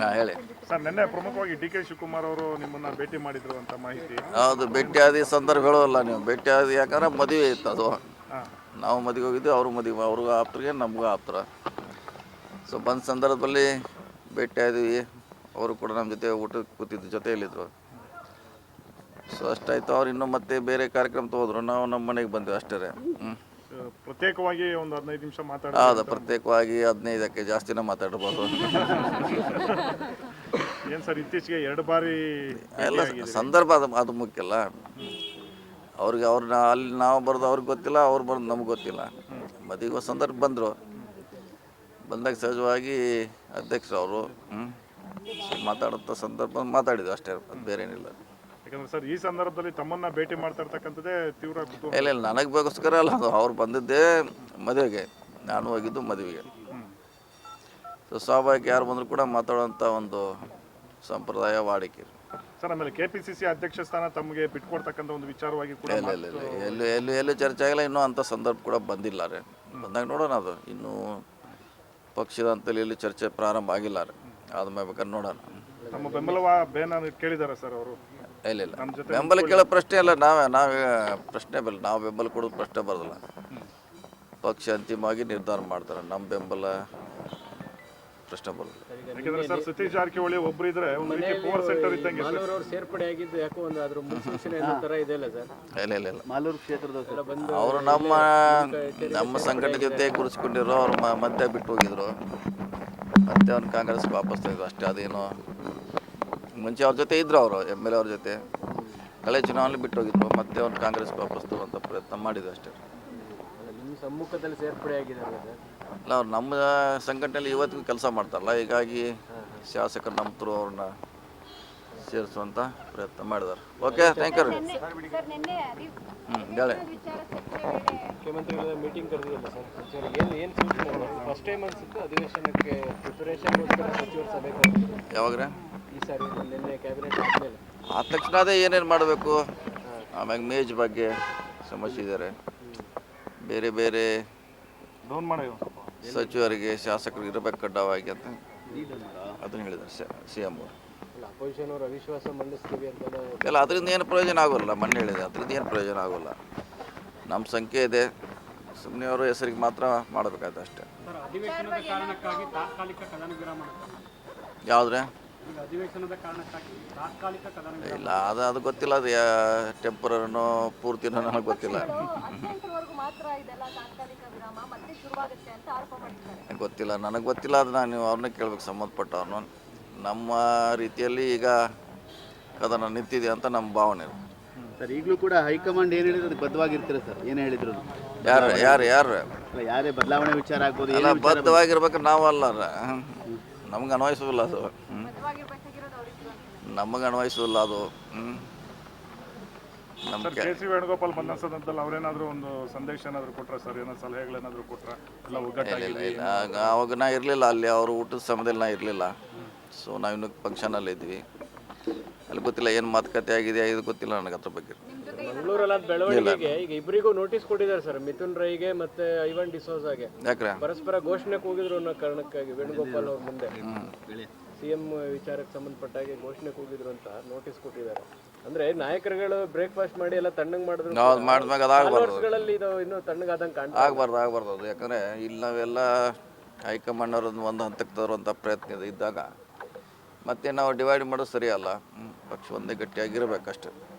ಹಾಂ ಹೇಳಿ. ಸರ್ ನಿನ್ನೆ ಪ್ರಮುಖವಾಗಿ ಡಿ ಕೆ ಶಿವಕುಮಾರ್ ಅವರು ನಿಮ್ಮನ್ನ ಭೇಟಿ ಮಾಡಿದ್ರು ಅಂತ ಮಾಹಿತಿ. ಹೌದು ಆದ ಸಂದರ್ಭ ಹೇಳೋಲ್ಲ ನೀವು. ಭೇಟಿಯಾದಿ ಯಾಕಂದ್ರೆ ಮದುವೆ ಇತ್ತು ಅದು. ನಾವು ಮದುವೆ ಹೋಗಿದ್ವಿ ಅವ್ರ ಮದುವೆ ಅವ್ರಿಗೂ ಆಪ್ತರಿಗೆ ನಮಗೂ ಆಪ್ತರ. ಸೊ ಬಂದ ಸಂದರ್ಭದಲ್ಲಿ ಭೇಟಿ ಆದಿವಿ. ಅವರು ಕೂಡ ನಮ್ಮ ಜೊತೆ ಊಟಕ್ಕೆ ಕೂತಿದ್ದು ಜೊತೆಯಲ್ಲಿದ್ದರು ಸೊ ಅಷ್ಟಾಯ್ತು. ಅವ್ರು ಇನ್ನೂ ಮತ್ತೆ ಬೇರೆ ಕಾರ್ಯಕ್ರಮ ಹೋದ್ರು. ನಾವು ನಮ್ಮ ಮನೆಗೆ ಬಂದ್ವಿ ಅಷ್ಟೇ. ಹ್ಞೂ ಪ್ರತ್ಯೇಕವಾಗಿ ಒಂದು ಹದಿನೈದು ನಿಮಿಷ ಮಾತಾಡ ಪ್ರತ್ಯೇಕವಾಗಿ ಹದಿನೈದಕ್ಕೆ ಜಾಸ್ತಿನೇ ಮಾತಾಡ್ಬೋದು. ಏನ್ ಸರ್ ಇತ್ತೀಚೆಗೆ ಎರಡು ಬಾರಿ ಎಲ್ಲ ಸಂದರ್ಭ ಅದು ಅದು ಮುಖ್ಯ ಅಲ್ಲ. ಅವ್ರಿಗೆ ಅವ್ರನ್ನ ಅಲ್ಲಿ ನಾವು ಬರೋದು ಅವ್ರಿಗೆ ಗೊತ್ತಿಲ್ಲ ಅವ್ರು ಬರೋದು ನಮ್ಗೆ ಗೊತ್ತಿಲ್ಲ. ಮದುವೆ ಸಂದರ್ಭ ಬಂದರು. ಬಂದಾಗ ಸಹಜವಾಗಿ ಅಧ್ಯಕ್ಷರು ಅವರು ಮಾತಾಡೋಂಥ ಸಂದರ್ಭ ಮಾತಾಡಿದ್ವಿ ಅಷ್ಟೇ ಅದು ಬೇರೆ ಏನಿಲ್ಲ ಯಾಕಂದ್ರೆ ಸರ್ ಈ ಸಂದರ್ಭದಲ್ಲಿ ತಮ್ಮನ್ನ ಭೇಟಿ ಮಾಡ್ತಾ ಇರ್ತಕ್ಕಂಥದ್ದೇ ತೀವ್ರ ಕುತೂಹಲ. ಇಲ್ಲ ಇಲ್ಲ ನನಗೆ ಬೇಕೋಸ್ಕರ ಅಲ್ಲ ಅದು ಅವ್ರು ಬಂದಿದ್ದೇ ಮದುವೆಗೆ. ನಾನು ಹೋಗಿದ್ದು ಮದುವೆಗೆ. ಸೊ ಸ್ವಾಭಾವಿಕ ಯಾರು ಬಂದರೂ ಕೂಡ ಮಾತಾಡೋಂಥ ಒಂದು ಸಂಪ್ರದಾಯ ವಾಡಿಕೆ. ಸರ್ ಆಮೇಲೆ ಕೆ ಪಿ ಸಿ ಸಿ ಅಧ್ಯಕ್ಷ ಸ್ಥಾನ ತಮಗೆ ಬಿಟ್ಕೊಡ್ತಕ್ಕಂಥ ಒಂದು ವಿಚಾರವಾಗಿ ಕೂಡ ಇಲ್ಲ ಇಲ್ಲ ಇಲ್ಲ ಎಲ್ಲೂ ಎಲ್ಲೂ ಎಲ್ಲೂ ಚರ್ಚೆ ಆಗಿಲ್ಲ ಇನ್ನೂ ಅಂಥ ಸಂದರ್ಭ ಕೂಡ ಬಂದಿಲ್ಲ ರೀ. ಬಂದಾಗ ನೋಡೋಣ ಅದು. ಇನ್ನೂ ಪಕ್ಷದ ಅಂತಲ್ಲಿ ಎಲ್ಲಿ ಚರ್ಚೆ ಪ್ರಾರಂಭ ಆಗಿಲ್ಲ ರೀ. ಆದ್ಮೇಲೆ ಬೇಕಾದ್ರೆ ನೋಡೋಣ. ತಮ್ಮ ಬೆಂಬಲವ ಬೇನ ಕೇಳಿದ್ದಾರೆ ಸರ್ ಅವರು? ಇಲ್ಲ ಇಲ್ಲ. ಬೆಂಬಲ ಕೇಳೋ ಪ್ರಶ್ನೆ ಅಲ್ಲ ನಾವೇ ನಾವೇ ಪ್ರಶ್ನೆ ಬರಲ್ಲ ನಾವು ಬೆಂಬಲ ಕೊಡೋದು ಪ್ರಶ್ನೆ ಬರೋದಿಲ್ಲ ಪಕ್ಷ ಅಂತಿಮವಾಗಿ ನಿರ್ಧಾರ ಮಾಡ್ತಾರೆ ನಮ್ಮ ಬೆಂಬಲ ಪ್ರಶ್ನೆ ಬರೋದಿಲ್ಲ ಯಾಕಂದ್ರೆ ಸರ್ ಸತೀಶ್ ಜಾರಕಿಹೊಳಿ ಒಬ್ರು ಇದ್ರೆ ಒಂದು ರೀತಿ ಪವರ್ ಸೆಂಟರ್ ಇದ್ದಂಗೆ ಸರ್. ಸೇರ್ಪಡೆ ಆಗಿದ್ದು ಯಾಕೋ ಒಂದು ಅದ್ರ ಮುನ್ಸೂಚನೆ ಅನ್ನೋ ಥರ ಇದೆ ಅಲ್ಲ ಸರ್? ಇಲ್ಲ ಇಲ್ಲ ಇಲ್ಲ. ಮಾಲೂರು ಕ್ಷೇತ್ರದ ಎಲ್ಲ ಬಂದು ಅವರು ನಮ್ಮ ನಮ್ಮ ಸಂಘಟನೆ ಜೊತೆ ಗುರುಸ್ಕೊಂಡಿರೋ ಅವ್ರು ಮ- ಮಧ್ಯೆ ಬಿಟ್ಟು ಹೋಗಿದ್ರು. ಮತ್ತೆ ಅವ್ನು ಕಾಂಗ್ರೆಸ್ಗೆ ವಾಪಸ್ ತೆಗೆದು ಅಷ್ಟೇ ಅದೇನೋ ಮುಂಚೆ ಅವ್ರ ಜೊತೆ ಇದ್ರು ಅವರು ಎಂ ಎಲ್ ಎ ಅವ್ರ ಜೊತೆ. ಕಳೆ ಚುನಾವಣೆ ಬಿಟ್ಟು ಹೋಗಿದ್ರು ಮತ್ತೆ ಅವ್ರು ಕಾಂಗ್ರೆಸ್ ವಾಪಸ್ ತರುವಂಥ ಪ್ರಯತ್ನ ಮಾಡಿದ್ರು ಅಷ್ಟೇ. ನಿಮ್ಮ ಸಮ್ಮುಖದಲ್ಲಿ ಸೇರ್ಪಡೆ ಆಗಿದೆ ಅಲ್ಲ ಅವ್ರು ನಮ್ಮ ಸಂಘಟನೆಯಲ್ಲಿ ಇವತ್ತಿಗೂ ಕೆಲಸ ಮಾಡ್ತಾರಲ್ಲ ಹೀಗಾಗಿ ಶಾಸಕರು ನಮ್ಮ ಥ್ರೂ ಅವ್ರನ್ನ ಸೇರಿಸುವಂಥ ಪ್ರಯತ್ನ ಮಾಡಿದಾರೆ. ಓಕೆ ಥ್ಯಾಂಕ್ ಯು ರೀ. ಸರ್ ನಿನ್ನೆ ಅದಿ- ಹ್ಞೂ ಹೇಳಿ. ಮುಖ್ಯಮಂತ್ರಿಗಳ ಮೀಟಿಂಗ್ ಕರೆದಿಲ್ಲ ಸರ್ ಸಚಿವರು ಏನು ಏನು ಸೂಚನೆ ಫಸ್ಟ್ ಟೈಮ್ ಅನ್ಸುತ್ತೆ ಅಧಿವೇಶನಕ್ಕೆ ಪ್ರಿಪರೇಷನ್ಗೋಸ್ಕರ ಸಚಿವರು ಸಭೆ ಕರೆದಿದ್ರು ಯಾವಾಗ್ರೆ ಈ ಸಾರಿ ನಿನ್ನೆ ಕ್ಯಾಬಿನೆಟ್ ಆದಮೇಲೆ ಆದ ತಕ್ಷಣ ಅದೇ ಏನೇನು ಮಾಡಬೇಕು? ಆಮ್ಯಾಗ ಮೇಜ್ ಬಗ್ಗೆ ಸಮಸ್ಯೆ ಇದ್ದಾರೆ ಬೇರೆ ಬೇರೆ ಸಚಿವರಿಗೆ ಶಾಸಕರು ಇರಬೇಕು ಕಡ್ಡಾಯವಾಗಿ ಅಂತ ಅದನ್ನು ಹೇಳಿದ್ದಾರೆ ಸಿ ಎಂ ಅವರು. ಇಲ್ಲ ಅದರಿಂದ ಏನು ಪ್ರಯೋಜನ ಆಗೋಲ್ಲ ಮಣ್ಣು ಹೇಳಿದೆ. ಅದರಿಂದ ಏನು ಪ್ರಯೋಜನ ಆಗೋಲ್ಲ. ನಮ್ಮ ಸಂಖ್ಯೆ ಇದೆ. ಸುಮ್ಮನೆ ಅವರು ಹೆಸರಿಗೆ ಮಾತ್ರ ಮಾಡಬೇಕಾಯ್ತು ಅಷ್ಟೇ. ಅಧಿವೇಶನದ ಕಾರಣಕ್ಕಾಗಿ ತಾತ್ಕಾಲಿಕ ಕದನ ವಿರಾಮ ಯಾವುದ್ರೆ? ಈಗ ಅಧಿವೇಶನದ ಕಾರಣಕ್ಕಾಗಿ ತಾತ್ಕಾಲಿಕ ಕದನ ಇಲ್ಲ ಅದು ಅದು ಗೊತ್ತಿಲ್ಲ. ಅದು ಟೆಂಪರನೋ ಪೂರ್ತಿನೋ ನನಗೆ ಗೊತ್ತಿಲ್ಲ. ಹದಿನೆಂಟರವರೆಗೂ ಮಾತ್ರ ಇದೆಲ್ಲ ತಾತ್ಕಾಲಿಕ ವಿರಾಮ ಮತ್ತೆ ಶುರುವಾಗುತ್ತೆ ಅಂತ ಆರೋಪ ಮಾಡಿದ್ದಾರೆ. ಗೊತ್ತಿಲ್ಲ ನನಗೆ ಗೊತ್ತಿಲ್ಲ. ಅದು ನಾನು ನೀವು ಅವ್ರನ್ನ ಕೇಳ್ಬೇಕು ಸಂಬಂಧಪಟ್ಟವ್ರನ್ನ. ನಮ್ಮ ರೀತಿಯಲ್ಲಿ ಈಗ ಕದನ ನಿಂತಿದೆ ಅಂತ ನಮ್ಮ ಭಾವನೆ ಇದೆ. ಸರ್ ಈಗಲೂ ಕೂಡ ಹೈಕಮಾಂಡ್ ಏನು ಹೇಳಿದ್ರು ಅದಕ್ಕೆ ಬದ್ಧವಾಗಿರ್ತೀರ ಸರ್? ಏನು ಹೇಳಿದ್ರು ಯಾರು ಯಾರು ಯಾರು? ಅಲ್ಲ, ಯಾರೇ ಬದಲಾವಣೆ ವಿಚಾರ ಆಗ್ಬೋದು ಎಲ್ಲ ಏನೇ ವಿಚಾರ ಬದ್ಧವಾಗಿರ್ಬೇಕು ನಾವಲ್ಲ ನಮ್ಗೆ ಅನ್ವಯಿಸೋದಿಲ್ಲ ಅದು. ಹ್ಮ್. ನಮಗೆ ಅನ್ವಯಿಸೋದಿಲ್ಲ ಅದು. ಹ್ಞೂ ನಮ್ಮ ಸರ್ ಕೆ ಸಿ ವೇಣುಗೋಪಾಲ್ ಬಂದ ಅವ್ರೇನಾದ್ರೂ ಒಂದು ಸಂದೇಶ ಏನಾದ್ರು ಕೊಟ್ರ ಸರ್? ಏನೋ ಸಲಹೆಗಳೇನಾದ್ರು ಕೊಟ್ರ? ಎಲ್ಲ ಒಗ್ಗಟ್ಟಾಗಿ ಇಲ್ಲ ಇಲ್ಲ. ಆಗ ಅವಾಗ ನಾ ಇರಲಿಲ್ಲ. ಅಲ್ಲಿ ಅವರು ಊಟದ ಸಮಯದಲ್ಲಿ ನಾ ಇರಲಿಲ್ಲ. ಸೊ ನಾವಿನ್ನು ಫಂಕ್ಷನಲ್ಲಿ ಇದ್ವಿ. ಅಲ್ಲಿ ಗೊತ್ತಿಲ್ಲ ಏನು ಮಾತುಕತೆ ಆಗಿದೆ ಇದು ಗೊತ್ತಿಲ್ಲ ನನಗೆ ಅದ್ರ ಬಗ್ಗೆ. ಮಂಗಳೂರಲ್ಲಿ ಆದ ಬೆಳವಣಿಗೆಗೆ ಈಗ ಇಬ್ಬರಿಗೂ ನೋಟಿಸ್ ಕೊಟ್ಟಿದ್ದಾರೆ ಸರ್ ಮಿಥುನ್ ರೈಗೆ ಮತ್ತೆ ಐವನ್ ಡಿಸೋಜಾಗೆ. ಯಾಕ್ರೆ? ಪರಸ್ಪರ ಘೋಷಣೆ ಕೂಗಿದ್ರು ಅನ್ನೋ ಕಾರಣಕ್ಕಾಗಿ ವೇಣುಗೋಪಾಲ್ ಅವ್ರ ಮುಂದೆ. ಸಿಎಂ ವಿಚಾರಕ್ಕೆ ಸಂಬಂಧಪಟ್ಟ ಹಾಗೆ ಘೋಷಣೆ ಕೂಗಿದ್ರು ಅಂತ ನೋಟಿಸ್ ಕೊಟ್ಟಿದ್ದಾರೆ. ಅಂದ್ರೆ ನಾಯಕರುಗಳು ಬ್ರೇಕ್ಫಾಸ್ಟ್ ಮಾಡಿ ಎಲ್ಲ ತಣ್ಣಗೆ ಮಾಡಿದ್ರು ನಾವು ಮಾಡಿದ್ಮ್ಯಾಗ ಅದಾಗಬಾರ್ದು ವರ್ಷಗಳಲ್ಲಿ ಇದು ಇನ್ನೂ ತಣ್ಣಗಾದಂಗೆ ಕಾಣ್ತಾ ಆಗಬಾರ್ದು ಆಗಬಾರ್ದು. ಅದು ಯಾಕಂದರೆ ಇಲ್ಲಿ ನಾವೆಲ್ಲ ಹೈಕಮಾಂಡ್ ಅವರನ್ನು ಒಂದು ಹಂತಕ್ಕೆ ತರುವಂಥ ಪ್ರಯತ್ನ ಇದ್ದಾಗ. ಮತ್ತೆ ನಾವು ಡಿವೈಡ್ ಮಾಡೋದು ಸರಿಯಲ್ಲ. ಪಕ್ಷ ಒಂದೇ ಗಟ್ಟಿಯಾಗಿರ್ಬೇಕಷ್ಟೆ.